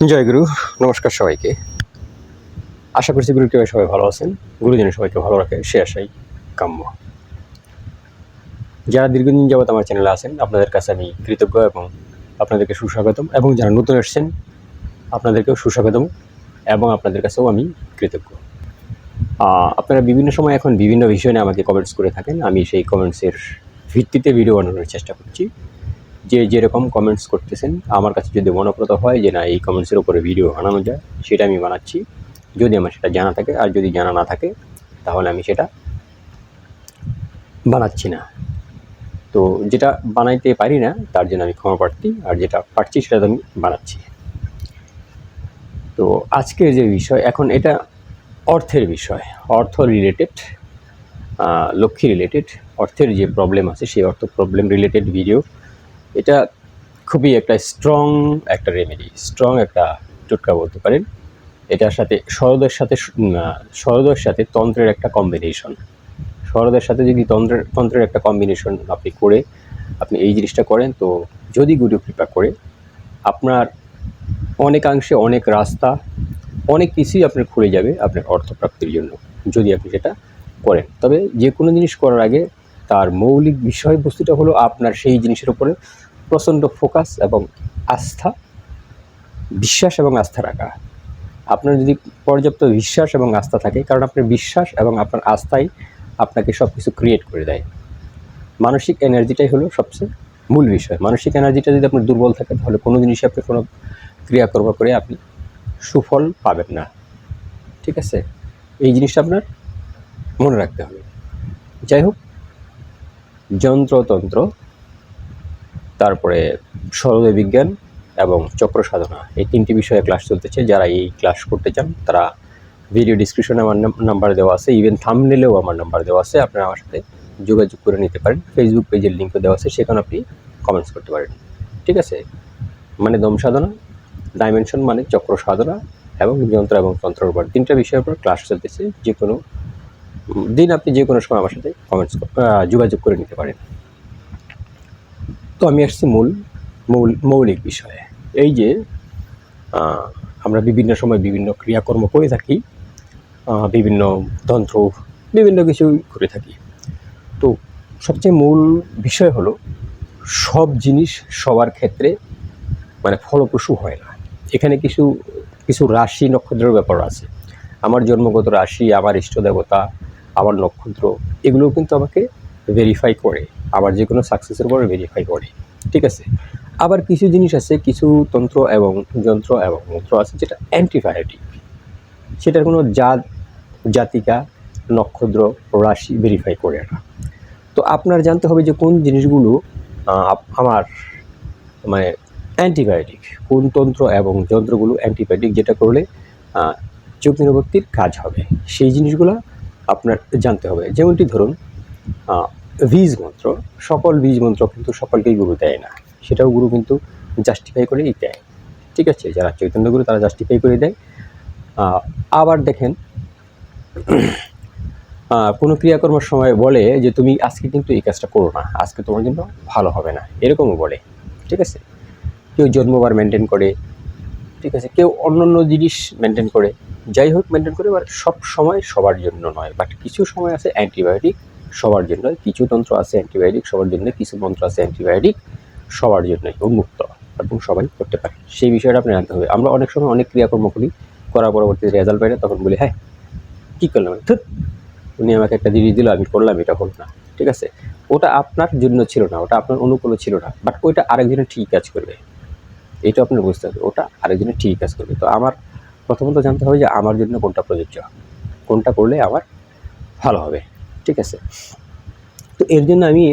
জয় গুরু, নমস্কার সবাইকে। আশা করছি গুরু কীভাবে সবাই ভালো আছেন। গুরুজনের সবাইকে ভালো রাখে, সে আশাই কাম্য। যারা দীর্ঘদিন যাবত আমার চ্যানেলে আছেন, আপনাদের কাছে আমি কৃতজ্ঞ এবং আপনাদেরকে সুস্বাগতম এবং যারা নতুন এসেছেন, আপনাদেরকেও সুস্বাগতম এবং আপনাদের কাছেও আমি কৃতজ্ঞ। আপনারা বিভিন্ন সময় এখন বিভিন্ন বিষয় নিয়ে আমাকে কমেন্টস করে থাকেন। আমি সেই কমেন্টসের ভিত্তিতে ভিডিও বানানোর চেষ্টা করছি। যে যেরকম কমেন্টস করতেছেন, আমার কাছে যদি মনোপ্রত হয় যে না, এই কমেন্টসের উপরে ভিডিও বানানো যায়, সেটা আমি বানাচ্ছি। যদি আমার সেটা জানা থাকে, আর যদি জানা না থাকে, তাহলে আমি সেটা বানাচ্ছি না। তো যেটা বানাইতে পারি না, তার জন্য আমি ক্ষমা প্রার্থী, আর যেটা পারছি সেটা আমি বানাচ্ছি। তো আজকের যে বিষয়, এখন এটা অর্থের বিষয়, অর্থ রিলেটেড লক্ষ্মী রিলেটেড অর্থের যে প্রবলেম আছে, সেই অর্থ প্রবলেম রিলেটেড ভিডিও এটা খুবই একটা স্ট্রং একটা রেমেডি স্ট্রং একটা টোটকা বলতে পারেন। এটার সাথে শরদের সাথে শরদের সাথে তন্ত্রের একটা কম্বিনেশন শরদের সাথে যদি তন্ত্রের তন্ত্রের একটা কম্বিনেশন আপনি করে, আপনি এই জিনিসটা করেন, তো যদি গুরু কৃপা করে, আপনার অনেকাংশে অনেক রাস্তা, অনেক কিছুই আপনার খুলে যাবে আপনার অর্থপ্রাপ্তির জন্য, যদি আপনি সেটা করেন। তবে যে কোনো জিনিস করার আগে তার মৌলিক বিষয়বস্তুটা হলো আপনার সেই জিনিসের উপরে প্রচণ্ড ফোকাস এবং আস্থা, বিশ্বাস এবং আস্থা রাখা। আপনার যদি পর্যাপ্ত বিশ্বাস এবং আস্থা থাকে, কারণ আপনার বিশ্বাস এবং আপনার আস্থাই আপনাকে সব কিছু ক্রিয়েট করে দেয়। মানসিক এনার্জিটাই হলো সবচেয়ে মূল বিষয়। মানসিক এনার্জিটা যদি আপনার দুর্বল থাকে, তাহলে কোনো জিনিসে আপনি কোনো ক্রিয়াকর্ম করে আপনি সুফল পাবেন না। ঠিক আছে? এই জিনিসটা আপনার মনে রাখতে হবে। যাই হোক, যন্ত্রতন্ত্র তারপরে সরোদয় বিজ্ঞান এবং চক্র সাধনা। এই তিনটি বিষয়ে ক্লাস চলতেছে। যারা এই ক্লাস করতে চান, তারা ভিডিও ডিসক্রিপশনে আমার নাম্বার দেওয়া আছে। ইভেন থামনেলেও আমার নাম্বার দেওয়া আছে। আপনারা আমার সাথে যোগাযোগ করে নিতে পারেন। ফেসবুক পেজের লিঙ্কও দেওয়া আছে। সেখানে আপনি কমেন্টস করতে পারেন। ঠিক আছে? মানে দম সাধনা ডাইমেনশন মানে চক্র সাধনা এবং যন্ত্র এবং তন্ত্রের উপর। তিনটা বিষয়ের উপর ক্লাস চলতেছে। যে কোনো দিন আপনি যে কোনো সময় আমার সাথে কমেন্টস যোগাযোগ করে নিতে পারেন। তো আমি আসছি মূল, মৌল, মৌলিক বিষয়ে। এই যে আমরা বিভিন্ন সময় বিভিন্ন ক্রিয়াকর্ম করে থাকি বিভিন্ন তন্ত্র, বিভিন্ন কিছু করে থাকি। তো সবচেয়ে মূল বিষয় হলো, সব জিনিস সবার ক্ষেত্রে মানে ফলপ্রসূ হয় না। এখানে কিছু কিছু রাশি নক্ষত্রের ব্যাপার আছে। আমার জন্মগত রাশি, আমার ইষ্ট দেবতা আমার নক্ষত্র, এগুলোও কিন্তু আমাকে ভেরিফাই করে। আমার যে কোনো সাকসেসের পরে ভেরিফাই করে, ঠিক আছে? আবার কিছু জিনিস আছে, কিছু তন্ত্র এবং যন্ত্র এবং মন্ত্র আছে যেটা অ্যান্টিবায়োটিক সেটার কোনো জাত, জাতিকা, নক্ষত্র, রাশি ভেরিফাই করে না। তো আপনার জানতে হবে যে কোন জিনিসগুলো আমার মানে অ্যান্টিবায়োটিক কোন তন্ত্র এবং যন্ত্রগুলো অ্যান্টিবায়োটিক যেটা করলে চোখ নিরবক্তির কাজ হবে। সেই জিনিসগুলো আপনার জানতে হবে। যেমনটি ধরুন বীজ মন্ত্র সকল বীজ মন্ত্র কিন্তু সকলকেই গুরু দেয় না। সেটাও গুরু কিন্তু জাস্টিফাই করেই দেয়। ঠিক আছে, যারা চৈতন্য গুরু তারা জাস্টিফাই করে দেয়। আবার দেখেন কোনো ক্রিয়াকর্মের সময় বলে যে তুমি আজকে কিন্তু এই কাজটা করো না, আজকে তোমার জন্য ভালো হবে না। এরকমও বলে। ঠিক আছে? কেউ জন্মবার মেনটেন করে, ঠিক আছে? কেউ অন্য অন্য জিনিস মেনটেন করে। যাই হোক মেনটেন করে, এবার সব সময় সবার জন্য নয় বাট কিছু সময় আছে অ্যান্টিবায়োটিক সবার জন্য কিছু তন্ত্র আছে অ্যান্টিবায়োটিক সবার জন্য কিছু মন্ত্র আছে অ্যান্টিবায়োটিক সবার জন্যই উন্মুক্ত এবং সবাই করতে পারে। সেই বিষয়টা আপনি জানতে হবে। আমরা অনেক সময় অনেক ক্রিয়াকর্ম করি করার পরবর্তীতে রেজাল্ট পাই না তখন বলি হ্যাঁ কী করলাম ধুৎ, উনি আমাকে একটা জিনিস দিল আমি করলাম এটা হলো না। ঠিক আছে? ওটা আপনার জন্য ছিল না ওটা আপনার অনুকূলে ছিল না বাট ওইটা আরেকজনের ঠিক কাজ করবে। এটা আপনার বুঝতে হবে ওটা আরেকজনের ঠিক কাজ করবে। তো আমার প্রথমত জানতে হবে যে আমার জন্য কোনটা প্রযোজ্য? কোনটা করলে আমার ভালো হবে? ঠিক আছে? তো এর জন্য আমি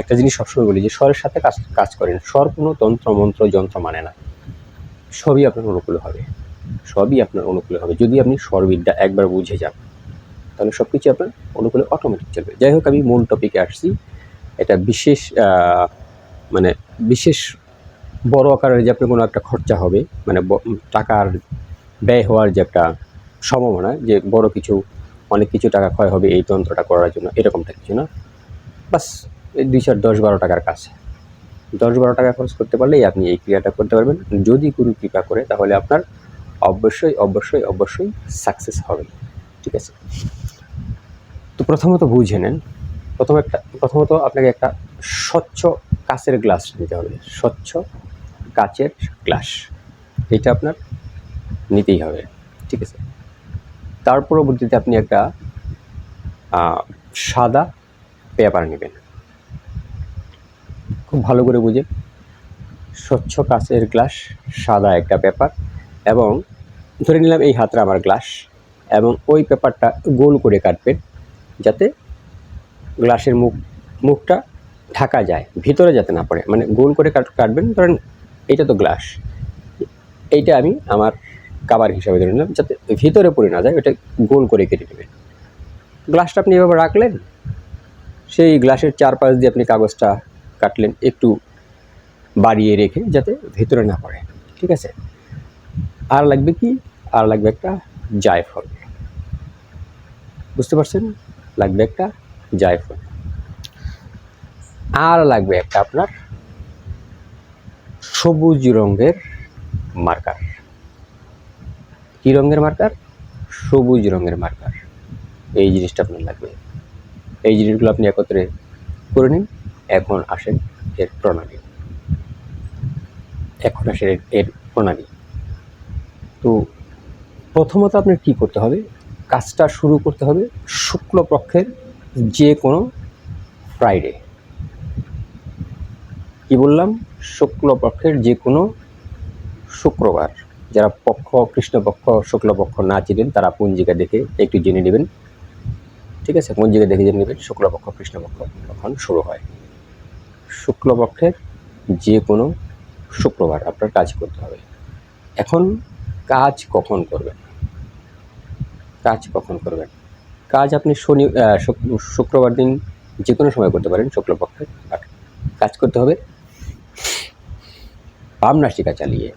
একটা জিনিস সবসময় বলি যে, স্বরের সাথে কাজ কাজ করেন স্বর কোনো তন্ত্র, মন্ত্র, যন্ত্র মানে না। সবই আপনার অনুকূলে হবে। সবই আপনার অনুকূলে হবে। যদি আপনি স্বরবিদ্যা একবার বুঝে যান, তাহলে সব কিছু আপনার অনুকূলে অটোমেটিক চলবে। যাই হোক, আমি মূল টপিকে আসছি। এটা বিশেষ মানে বিশেষ বড় আকারের যে আপনার কোনো একটা খরচা হবে মানে টাকার ব্যয় হওয়ার যে একটা সম্ভাবনা, যে বড় কিছু অনেক কিছু টাকা ক্ষয় হবে এই তন্ত্রটা করার জন্য, এরকমটা কিছু না। বাস দুই চার দশ বারো টাকার কাজ। দশ বারো টাকা খরচ করতে পারলেই আপনি এই ক্রিয়াটা করতে পারবেন। যদি গুরু কৃপা করে, তাহলে আপনার অবশ্যই অবশ্যই অবশ্যই সাকসেস হবে। ঠিক আছে? তো প্রথমত বুঝে নেন, প্রথম একটা, প্রথমত আপনাকে একটা স্বচ্ছ কাচের গ্লাস নিতে হবে। স্বচ্ছ কাচের গ্লাস। এটা আপনার নিতেই হবে। ঠিক আছে? তার পরবর্তীতে আপনি একটা সাদা পেপার নেবেন। খুব ভালো করে বুঝে। স্বচ্ছ কাচের গ্লাস, সাদা একটা পেপার এবং ধরে নিলাম এই হাতটা আমার গ্লাস এবং ওই পেপারটা গোল করে কাটবেন যাতে গ্লাসের মুখ, মুখটা ঢাকা যায়, ভিতরে যাতে না পড়ে। মানে গোল করে কাট, কাটবেন। ধরেন এইটা তো গ্লাস। এইটা আমি আমার কাবার হিসাবে ধরে নিলাম, যাতে ভিতরে পড়ে না যায়, ওটা গোল করে কেটে নেবেন। গ্লাসটা আপনি এভাবে রাখলেন, সেই গ্লাসের চারপাশ দিয়ে আপনি কাগজটা কাটলেন একটু বাড়িয়ে রেখে, যাতে ভেতরে না পড়ে। ঠিক আছে? আর লাগবে কি? আর লাগবে একটা জায়ফল। বুঝতে পারছেন? লাগবে একটা জায়ফল। আর লাগবে একটা আপনার সবুজ রঙের মার্কার কী রঙের মার্কার সবুজ রঙের মার্কার এই জিনিসটা আপনার লাগবে। এই জিনিসগুলো আপনি একত্রে করে নিন। এখন আসেন এর প্রণালী। এখন আসেন এর- প্রণালী। তো প্রথমত আপনার কী করতে হবে? কাজটা শুরু করতে হবে শুক্লপক্ষের যে কোনো ফ্রাইডে কি বললাম? শুক্লপক্ষের যে কোনো শুক্রবার। যারা পক্ষ, কৃষ্ণপক্ষ, শুক্লপক্ষ না চিনেন, তারা পঞ্জিকা দেখে একটু জেনে নেবেন। ঠিক আছে? পঞ্জিকা দেখে জেনে নেবেন, শুক্লপক্ষ, কৃষ্ণপক্ষ তখন শুরু হয়। শুক্লপক্ষের যে কোনো শুক্রবার আপনার কাজ করতে হবে। এখন কাজ কখন করবেন? কাজ কখন করবেন? কাজ আপনি শনি শুক্রবার দিন যে কোনো সময় করতে পারেন শুক্লপক্ষে কাজ করতে হবে। বাম নাসিকা চালিয়ে।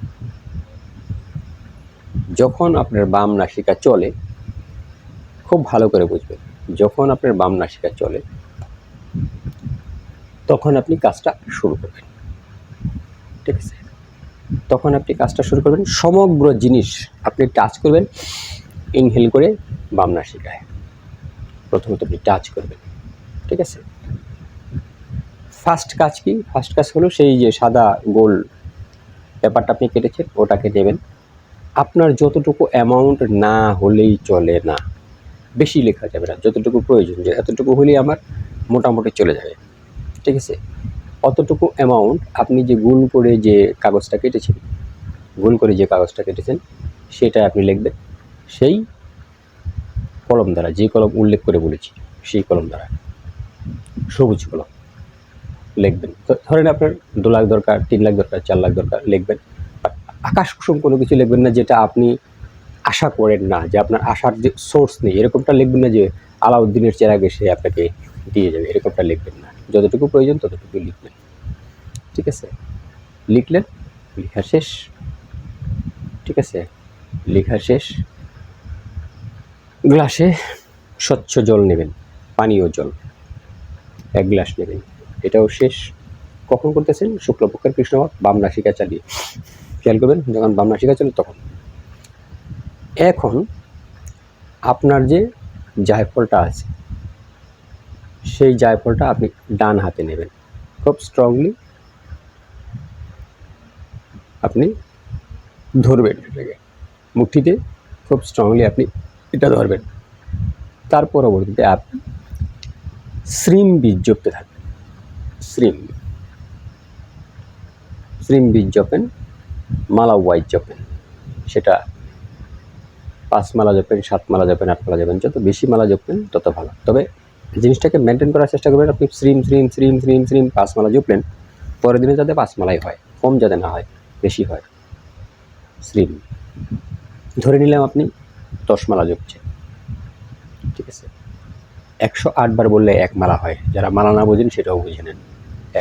যখন আপনার বাম নাসিকা চলে, খুব ভালো করে বুঝবেন, যখন আপনার বাম নাসিকা চলে, তখন আপনি কাজটা শুরু করবেন। ঠিক আছে? তখন আপনি কাজটা শুরু করবেন, সমগ্র জিনিস আপনি টাচ করবেন ইনহেল করে বাম নাসিকায়। প্রথমত আপনি টাচ করবেন। ঠিক আছে? ফার্স্ট কাজ কি? ফার্স্ট কাজ হলো সেই যে সাদা গোল পেপারটা আপনি কেটেছেন, ওটাকে নেবেন। আপনার যতটুকু অ্যামাউন্ট না হলেই চলে না, বেশি লেখা যাবে না, যতটুকু প্রয়োজন, যে এতটুকু হলেই আমার মোটামুটি চলে যাবে, ঠিক আছে? অতটুকু অ্যামাউন্ট আপনি যে গুণ করে যে কাগজটা কেটেছেন, গুণ করে যে কাগজটা কেটেছেন সেটা আপনি লিখবেন, সেই কলম দ্বারা, যে কলম উল্লেখ করে বলেছি, সেই কলম দ্বারা, সবুজ কলম, লিখবেন। ধরেন আপনার দু লাখ দরকার, তিন লাখ দরকার, চার লাখ দরকার, লিখবেন। আকাশ কুসুম কোনো কিছু লিখবেন না যেটা আপনি আশা করেন না, যে আপনার আশার যে সোর্স নেই। এরকমটা লিখবেন না যে আলাউদ্দিনের চেরাগে সে আপনাকে দিয়ে যাবে। এরকমটা লিখবেন না। যতটুকু প্রয়োজন ততটুকু লিখবেন। ঠিক আছে? লিখলেন, লেখা শেষ। ঠিক আছে? লেখা শেষ। গ্লাসে স্বচ্ছ জল নেবেন, পানীয় জল। এক গ্লাস নেবেন। এটাও শেষ। কখন করতেছেন? শুক্লপক্ষের কৃষ্ণপক্ষ বাম নাসিকা চালিয়ে। খেয়াল করবেন, যখন বাম নাসিকা চলে তখন। এখন আপনার যে জায়ফলটা আছে, সেই জায়ফলটা আপনি ডান হাতে নেবেন। খুব স্ট্রংলি আপনি ধরবেন এটাকে। মুঠিতে খুব স্ট্রংলি আপনি এটা ধরবেন। তার পরবর্তীতে আপনি শ্রিম বীজ জপতে থাকবেন। শ্রিম। শ্রীম বীজ জপেন মালা ওয়াইজ জপেন সেটা পাঁচ মালা জপেন সাত মালা জপেন আট মালা জপেন যত বেশি মালা জপবেন তত ভালো। তবে জিনিসটাকে মেনটেন করার চেষ্টা করবেন, আপনি শ্রিম শ্রিম শ্রিম শ্রিম শ্রিম পাঁচ মালা জপলেন পরের দিনে যাতে পাঁচ মালাই হয়, কম যাতে না হয়, বেশি হয়। শ্রিম ধরে নিলাম আপনি দশ মালা জপছেন ঠিক আছে? একশো আটবার বললে এক মালা হয়। যারা মালা না বোঝেন সেটাও বুঝে নেন।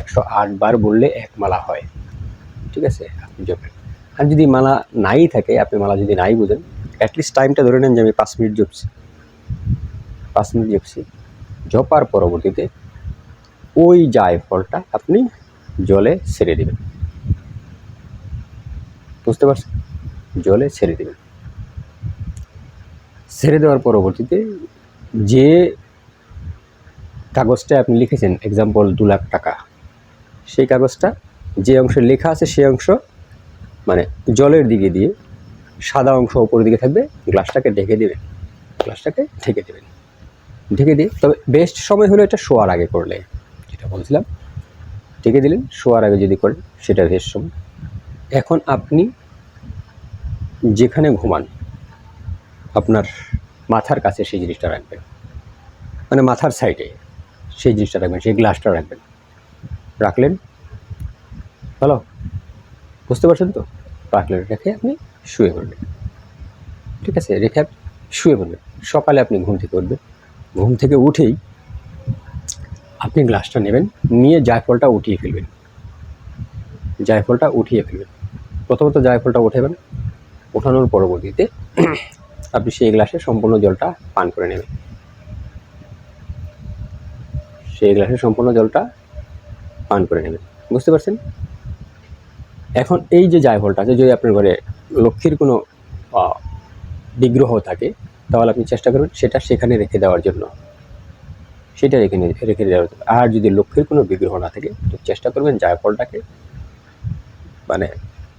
একশো আটবার বললে এক মালা হয়। ঠিক আছে? আপনি জপেন আর যদি মালা নাই থাকে, আপনি মালা যদি নাই বোঝেন অ্যাটলিস্ট টাইমটা ধরে নেন যে আমি পাঁচ মিনিট জপছি। পাঁচ মিনিট জপছি। জপার পরবর্তীতে ওই জায়ফলটা আপনি জলে ছেড়ে দেবেন। বুঝতে পারছেন? জলে ছেড়ে দেবেন। ছেড়ে দেওয়ার পরবর্তীতে যে কাগজটা আপনি লিখেছেন এক্সাম্পল দু লাখ টাকা, সেই কাগজটা যে অংশে লেখা আছে, সেই অংশ মানে জলের দিকে দিয়ে সাদা অংশ ওপরের দিকে থাকবে, গ্লাসটাকে ঢেকে দেবেন গ্লাসটাকে ঢেকে দেবেন। ঢেকে দিয়ে, তবে বেস্ট সময় হলো এটা শোয়ার আগে করলে। যেটা বলছিলাম, ঢেকে দিলেন, শোয়ার আগে যদি করেন, সেটা বেস্ট সময়। এখন আপনি যেখানে ঘুমান, আপনার মাথার কাছে সেই জিনিসটা রাখবেন। মানে মাথার সাইডে সেই জিনিসটা রাখবেন, সেই গ্লাসটা রাখবেন। রাখলেন হ্যালো বুঝতে পারছেন তো? রাখলেন রেখে আপনি শুয়ে পড়বেন। ঠিক আছে, রেখে আপনি শুয়ে পড়বেন। সকালে আপনি ঘুম থেকে উঠবেন। ঘুম থেকে উঠেই আপনি গ্লাসটা নেবেন, নিয়ে জায়ফলটা উঠিয়ে ফেলবেন। জায়ফলটা উঠিয়ে ফেলবেন। প্রথমত জায়ফলটা উঠাবেন ওঠানোর পরবর্তীতে আপনি সেই গ্লাসে সম্পূর্ণ জলটা পান করে নেবেন। সেই গ্লাসে সম্পূর্ণ জলটা পান করে নেবেন। বুঝতে পারছেন? এখন এই যে জায়ফলটা আছে যদি আপনার ঘরে লক্ষ্মীর কোনো বিগ্রহ থাকে, তাহলে আপনি চেষ্টা করবেন সেটা সেখানে রেখে দেওয়ার জন্য। সেটা রেখে রেখে দেওয়ার জন্য। আর যদি লক্ষ্মীর কোনো বিগ্রহ না থাকে, তো চেষ্টা করবেন জায়ফলটাকে মানে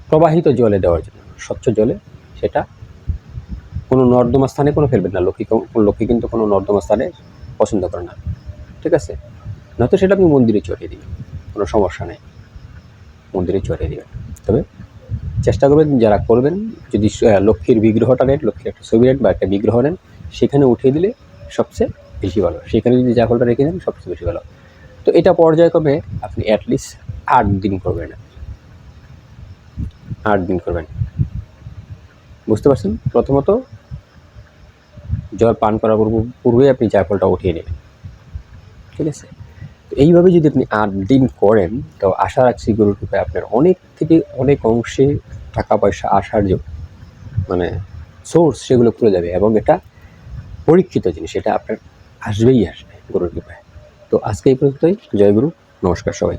প্রবাহিত জলে দেওয়ার জন্য, স্বচ্ছ জলে। সেটা কোনো নর্দমা স্থানে কোনো ফেলবেন না, লক্ষ্মী লক্ষ্মী কিন্তু কোনো নর্দমা স্থানে পছন্দ করে না। ঠিক আছে? নয়তো সেটা আপনি মন্দিরে চড়িয়ে দিবেন, কোনো সমস্যা নেই। মন্দিরে চড়িয়ে দিবেন। তবে চেষ্টা করবেন যারা করবেন, যদি লক্ষ্মীর বিগ্রহটা নেন, লক্ষ্মীর একটা ছবি নেন বা একটা বিগ্রহ নেন, সেখানে উঠিয়ে দিলে সবচেয়ে বেশি ভালো। সেখানে যদি জাফলটা রেখে দেন, সবচেয়ে বেশি ভালো। তো এটা পর্যায়ক্রমে আপনি অ্যাটলিস্ট আট দিন করবেন। আট দিন করবেন। বুঝতে পারছেন? প্রথমত, জল পান করার পূর্বে আপনি জায়ফলটা উঠিয়ে নেবেন। ঠিক আছে? তো এইভাবে যদি আপনি আট দিন করেন, তো আশা রাখছি গরুর রূপে আপনার অনেক থেকে অনেক অংশে টাকা পয়সা আসার যে মানে সোর্স সেগুলো খুলে যাবে এবং এটা পরীক্ষিত জিনিস, এটা আপনার আসবেই আসবে গরুর কৃপায় তো আজকে এই পর্যন্তই। জয় গুরু। নমস্কার সবাই